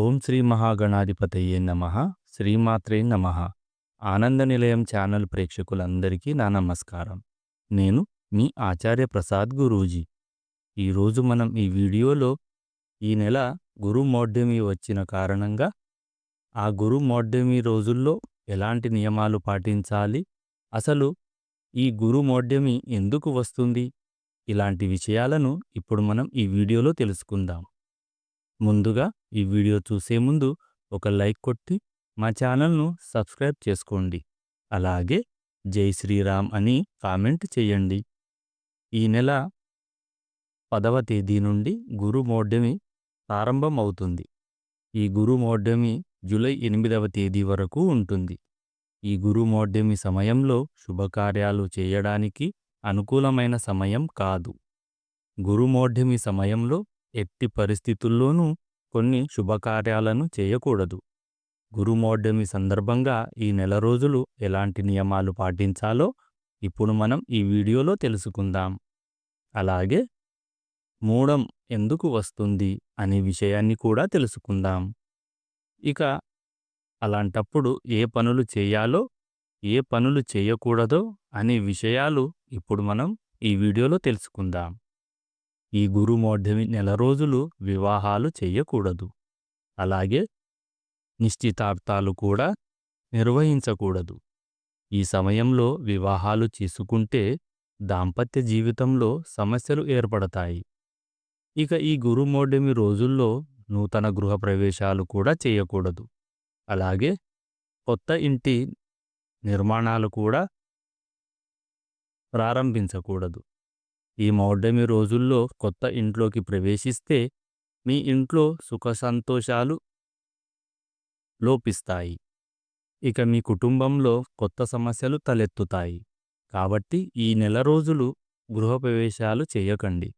ఓం శ్రీ మహాగణాధిపతయే నమ శ్రీమాత్రే నమ. ఆనంద నిలయం ఛానల్ ప్రేక్షకులందరికీ నా నమస్కారం. నేను మీ ఆచార్య ప్రసాద్ గురూజీ. ఈరోజు మనం ఈ వీడియోలో ఈ నెల గురు మౌఢ్యమి వచ్చిన కారణంగా ఆ గురు మౌఢ్యమి రోజుల్లో ఎలాంటి నియమాలు పాటించాలి? అసలు ఈ గురు మౌఢ్యమి ఎందుకు వస్తుంది? ఇలాంటి విషయాలను ఇప్పుడు మనం ఈ వీడియోలో తెలుసుకుందాం. ముందుగా ఈ వీడియో చూసే ముందు ఒక లైక్ కొట్టి మా ఛానల్ను సబ్స్క్రైబ్ చేసుకోండి. అలాగే జై శ్రీరామ్ అని కామెంట్ చేయండి. ఈ నెల పదవ తేదీ నుండి గురు ప్రారంభం ప్రారంభమవుతుంది. ఈ గురు మౌఢ్యమి జూలై ఎనిమిదవ తేదీ వరకు ఉంటుంది. ఈ గురు మౌఢ్యమి సమయంలో శుభకార్యాలు చేయడానికి అనుకూలమైన సమయం కాదు. గురుమౌఢ్యమి సమయంలో ఎట్టి పరిస్థితుల్లోనూ కొన్ని శుభకార్యాలను చేయకూడదు. గురుమౌఢ్యమి సందర్భంగా ఈ నెల రోజులు ఎలాంటి నియమాలు పాటించాలో ఇప్పుడు మనం ఈ వీడియోలో తెలుసుకుందాం. అలాగే మూఢం ఎందుకు వస్తుంది అనే విషయాన్ని కూడా తెలుసుకుందాం. ఇక అలాంటప్పుడు ఏ పనులు చేయాలో ఏ పనులు చేయకూడదో అనే విషయాలు ఇప్పుడు మనం ఈ వీడియోలో తెలుసుకుందాం. ఈ గురుమోఢ్యమి నెల రోజులు వివాహాలు చెయ్యకూడదు. అలాగే నిశ్చితార్థాలు కూడా నిర్వహించకూడదు. ఈ సమయంలో వివాహాలు చేసుకుంటే దాంపత్య జీవితంలో సమస్యలు ఏర్పడతాయి. ఇక ఈ గురుమౌఢ్యమి రోజుల్లో నూతన గృహప్రవేశాలు కూడా చేయకూడదు. అలాగే కొత్త ఇంటి నిర్మాణాలు కూడా ప్రారంభించకూడదు. ఈ మౌఢ్యమి రోజుల్లో కొత్త ఇంట్లోకి ప్రవేశిస్తే మీ ఇంట్లో సుఖసంతోషాలు లోపిస్తాయి. ఇక మీ కుటుంబంలో కొత్త సమస్యలు తలెత్తుతాయి. కాబట్టి ఈ నెల రోజులు గృహప్రవేశాలు చేయకండి.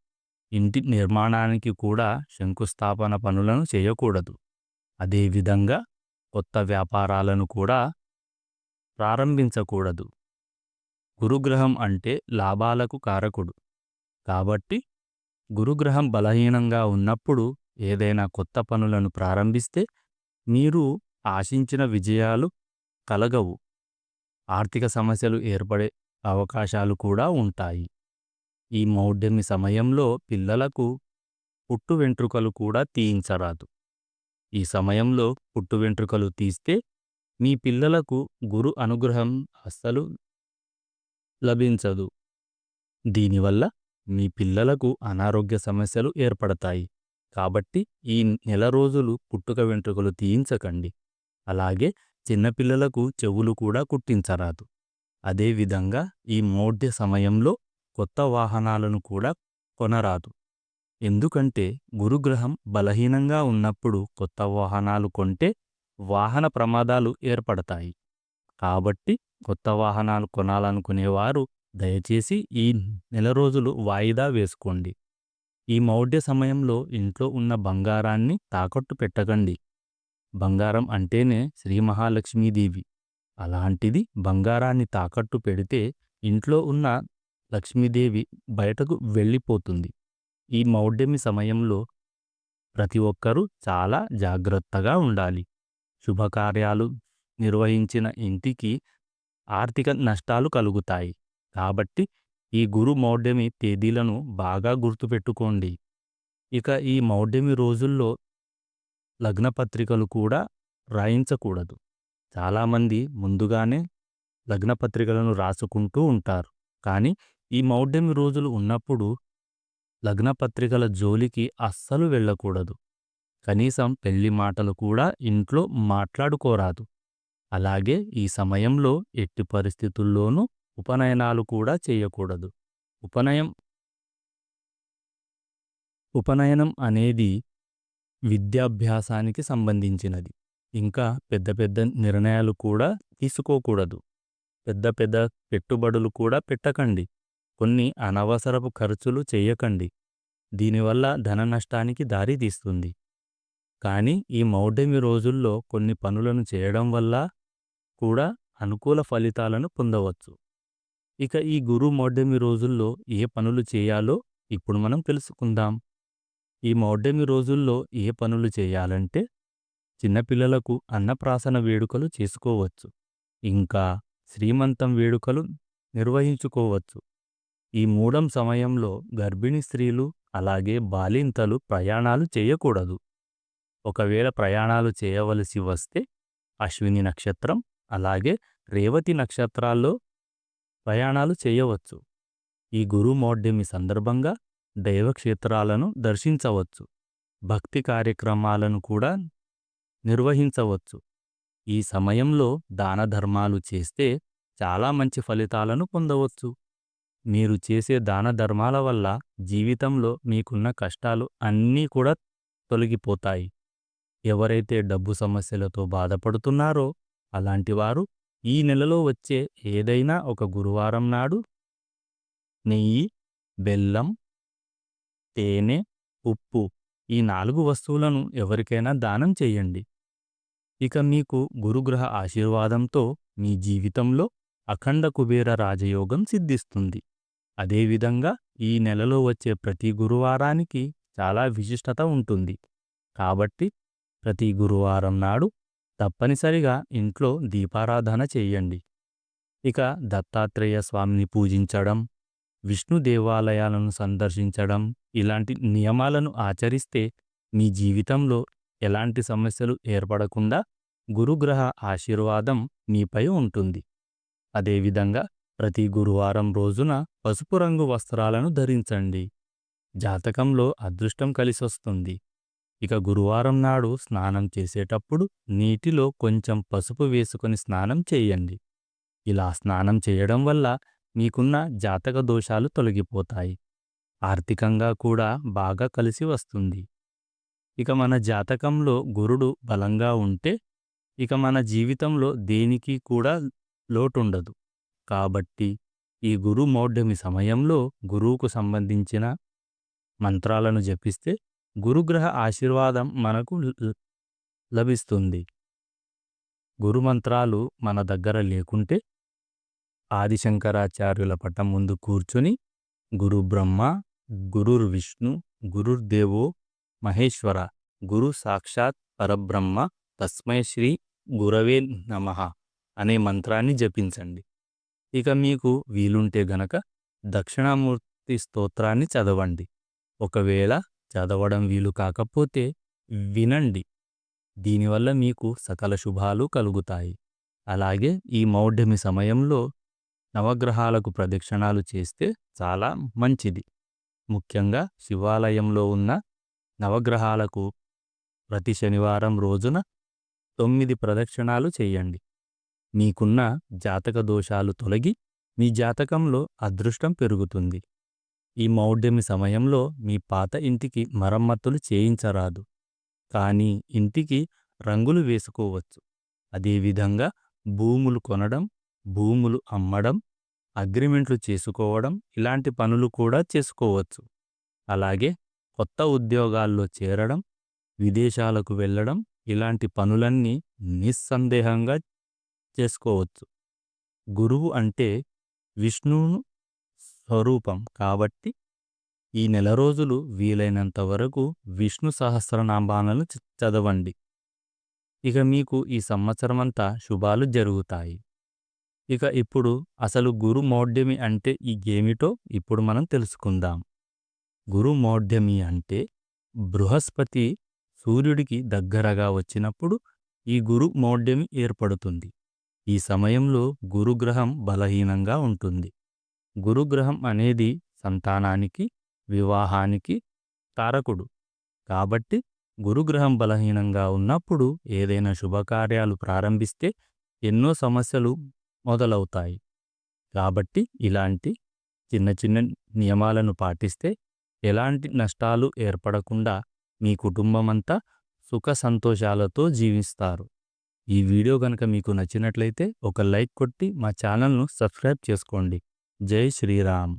ఇంటి నిర్మాణానికి కూడా శంకుస్థాపన పనులను చేయకూడదు. అదేవిధంగా కొత్త వ్యాపారాలను కూడా ప్రారంభించకూడదు. గురుగ్రహం అంటే లాభాలకు కారకుడు. కాబట్టి గురుగ్రహం బలహీనంగా ఉన్నప్పుడు ఏదైనా కొత్త పనులను ప్రారంభిస్తే మీరు ఆశించిన విజయాలు కలగవు. ఆర్థిక సమస్యలు ఏర్పడే అవకాశాలు కూడా ఉంటాయి. ఈ మౌఢ్యమి సమయంలో పిల్లలకు పుట్టు వెంట్రుకలు కూడా తీయించరాదు. ఈ సమయంలో పుట్టు వెంట్రుకలు తీస్తే మీ పిల్లలకు గురు అనుగ్రహం అస్సలు లభించదు. దీనివల్ల మీ పిల్లలకు అనారోగ్య సమస్యలు ఏర్పడతాయి. కాబట్టి ఈ నెల రోజులు పుట్టుక వెంట్రుకలు తీయించకండి. అలాగే చిన్నపిల్లలకు చెవులు కూడా కుట్టించరాదు. అదేవిధంగా ఈ మౌఢ్య సమయంలో కొత్త వాహనాలను కూడా కొనరాదు. ఎందుకంటే గురుగ్రహం బలహీనంగా ఉన్నప్పుడు కొత్త వాహనాలు కొంటే వాహన ప్రమాదాలు ఏర్పడతాయి. కాబట్టి కొత్త వాహనాలు కొనాలనుకునేవారు దయచేసి ఈ నెల రోజులు వాయిదా వేసుకోండి. ఈ మౌఢ్య సమయంలో ఇంట్లో ఉన్న బంగారాన్ని తాకట్టు పెట్టకండి. బంగారం అంటేనే శ్రీ మహాలక్ష్మీదేవి అలాంటిది బంగారాన్ని తాకట్టు పెడితే ఇంట్లో ఉన్న లక్ష్మీదేవి బయటకు వెళ్ళిపోతుంది. ఈ మౌఢ్యమి సమయంలో ప్రతి ఒక్కరూ చాలా జాగ్రత్తగా ఉండాలి. శుభకార్యాలు నిర్వహించిన ఇంటికి ఆర్థిక నష్టాలు కలుగుతాయి. కాబట్టి ఈ గురు మౌఢ్యమి తేదీలను బాగా గుర్తుపెట్టుకోండి. ఇక ఈ మౌఢ్యమి రోజుల్లో లగ్నపత్రికలు కూడా రాయించకూడదు. చాలామంది ముందుగానే లగ్నపత్రికలను రాసుకుంటూ ఉంటారు. కానీ ఈ మౌఢ్యమి రోజులు ఉన్నప్పుడు లగ్నపత్రికల జోలికి అస్సలు వెళ్ళకూడదు. కనీసం పెళ్ళి మాటలు కూడా ఇంట్లో మాట్లాడుకోరాదు. అలాగే ఈ సమయంలో ఎట్టి పరిస్థితుల్లోనూ ఉపనయనాలు కూడా చేయకూడదు. ఉపనయం ఉపనయనం అనేది విద్యాభ్యాసానికి సంబంధించినది. ఇంకా పెద్ద పెద్ద నిర్ణయాలు కూడా తీసుకోకూడదు. పెద్ద పెద్ద పెట్టుబడులు కూడా పెట్టకండి. కొన్ని అనవసరపు ఖర్చులు చేయకండి. దీనివల్ల ధన నష్టానికి దారితీస్తుంది కానీ ఈ మౌఢ్యమి రోజుల్లో కొన్ని పనులను చేయడం వల్ల కూడా అనుకూల ఫలితాలను పొందవచ్చు. ఇక ఈ గురు మౌఢ్యమి రోజుల్లో ఏ పనులు చేయాలో ఇప్పుడు మనం తెలుసుకుందాం. ఈ మౌఢ్యమి రోజుల్లో ఏ పనులు చేయాలంటే చిన్నపిల్లలకు అన్నప్రాసన వేడుకలు చేసుకోవచ్చు. ఇంకా శ్రీమంతం వేడుకలు నిర్వహించుకోవచ్చు. ఈ మూడం సమయంలో గర్భిణీ స్త్రీలు అలాగే బాలింతలు ప్రయాణాలు చేయకూడదు. ఒకవేళ ప్రయాణాలు చేయవలసి వస్తే అశ్విని నక్షత్రం అలాగే రేవతి నక్షత్రాల్లో ప్రయాణాలు చేయవచ్చు. ఈ గురుమౌఢ్యమి సందర్భంగా దైవక్షేత్రాలను దర్శించవచ్చు. భక్తి కార్యక్రమాలను కూడా నిర్వహించవచ్చు. ఈ సమయంలో దాన ధర్మాలు చేస్తే చాలా మంచి ఫలితాలను పొందవచ్చు. మీరు చేసే దాన ధర్మాల వల్ల జీవితంలో మీకున్న కష్టాలు అన్నీ కూడా తొలగిపోతాయి. ఎవరైతే డబ్బు సమస్యలతో బాధపడుతున్నారో అలాంటివారు ఈ నెలలో వచ్చే ఏదైనా ఒక గురువారం నాడు నెయ్యి బెల్లం తేనె ఉప్పు ఈ నాలుగు వస్తువులను ఎవరికైనా దానం చెయ్యండి ఇక మీకు గురుగ్రహ ఆశీర్వాదంతో మీ జీవితంలో అఖండ కుబేర రాజయోగం సిద్ధిస్తుంది. అదేవిధంగా ఈ నెలలో వచ్చే ప్రతి గురువారానికి చాలా విశిష్టత ఉంటుంది. కాబట్టి ప్రతి గురువారం నాడు తప్పనిసరిగా ఇంట్లో దీపారాధన చెయ్యండి ఇక దత్తాత్రేయ స్వామిని పూజించడం విష్ణు దేవాలయాలను సందర్శించడం ఇలాంటి నియమాలను ఆచరిస్తే మీ జీవితంలో ఎలాంటి సమస్యలు ఏర్పడకుండా గురుగ్రహ ఆశీర్వాదం మీపై ఉంటుంది. అదేవిధంగా ప్రతి గురువారం రోజున పసుపు రంగు వస్త్రాలను ధరించండి. జాతకంలో అదృష్టం కలిసొస్తుంది. ఇక గురువారం నాడు స్నానం చేసేటప్పుడు నీటిలో కొంచెం పసుపు వేసుకొని స్నానం చేయండి. ఇలా స్నానం చేయడం వల్ల మీకున్న జాతక దోషాలు తొలగిపోతాయి. ఆర్థికంగా కూడా బాగా కలిసి వస్తుంది. ఇక మన జాతకంలో గురుడు బలంగా ఉంటే ఇక మన జీవితంలో దేనికి కూడా లోటుండదు. కాబట్టి ఈ గురు మౌఢ్యమి సమయంలో గురువుకు సంబంధించిన మంత్రాలను జపిస్తే గురుగ్రహ ఆశీర్వాదం మనకు లభిస్తుంది. గురుమంత్రాలు మన దగ్గర లేకుంటే ఆదిశంకరాచార్యుల పటం ముందు కూర్చుని గురు బ్రహ్మ గురుర్ విష్ణు గురుర్దేవో మహేశ్వర గురు సాక్షాత్ పరబ్రహ్మ తస్మై శ్రీ గురవే నమ అనే మంత్రాన్ని జపించండి. ఇక మీకు వీలుంటే గనక దక్షిణామూర్తి స్తోత్రాన్ని చదవండి. ఒకవేళ చదవడం వీలు కాకపోతే వినండి. దీనివల్ల మీకు సకల శుభాలు కలుగుతాయి. అలాగే ఈ మౌఢ్యమి సమయంలో నవగ్రహాలకు ప్రదక్షిణాలు చేస్తే చాలా మంచిది. ముఖ్యంగా శివాలయంలో ఉన్న నవగ్రహాలకు ప్రతి శనివారం రోజున తొమ్మిది ప్రదక్షిణాలు చెయ్యండి మీకున్న జాతక దోషాలు తొలగి మీ జాతకంలో అదృష్టం పెరుగుతుంది. ఈ మౌఢ్యమి సమయంలో మీ పాత ఇంటికి మరమ్మతులు చేయించరాదు. కానీ ఇంటికి రంగులు వేసుకోవచ్చు. అదేవిధంగా భూములు కొనడం భూములు అమ్మడం అగ్రిమెంట్లు చేసుకోవడం ఇలాంటి పనులు కూడా చేసుకోవచ్చు. అలాగే కొత్త ఉద్యోగాల్లో చేరడం విదేశాలకు వెళ్ళడం ఇలాంటి పనులన్నీ నిస్సందేహంగా చేసుకోవచ్చు. గురువు అంటే విష్ణువును స్వరూపం. కాబట్టి ఈ నెల రోజులు వీలైనంత వరకు విష్ణు సహస్రనామాలను చదవండి. ఇక మీకు ఈ సంవత్సరమంతా శుభాలు జరుగుతాయి. ఇక ఇప్పుడు అసలు గురు మౌఢ్యమి అంటే ఈ ఇప్పుడు మనం తెలుసుకుందాం. గురు మౌఢ్యమి అంటే బృహస్పతి సూర్యుడికి దగ్గరగా వచ్చినప్పుడు ఈ గురు మౌఢ్యమి ఏర్పడుతుంది. ఈ సమయంలో గురుగ్రహం బలహీనంగా ఉంటుంది. గురుగ్రహం అనేది సంతానానికి వివాహానికి కారకుడు. కాబట్టి గురుగ్రహం బలహీనంగా ఉన్నప్పుడు ఏదైనా శుభకార్యాలు ప్రారంభిస్తే ఎన్నో సమస్యలు మొదలవుతాయి. కాబట్టి ఇలాంటి చిన్న చిన్న నియమాలను పాటిస్తే ఎలాంటి నష్టాలు ఏర్పడకుండా మీ కుటుంబమంతా సుఖ సంతోషాలతో జీవిస్తారు. ఈ వీడియో గనక మీకు నచ్చినట్లయితే ఒక లైక్ కొట్టి మా ఛానల్ను సబ్స్క్రైబ్ చేసుకోండి. జై శ్రీరామ్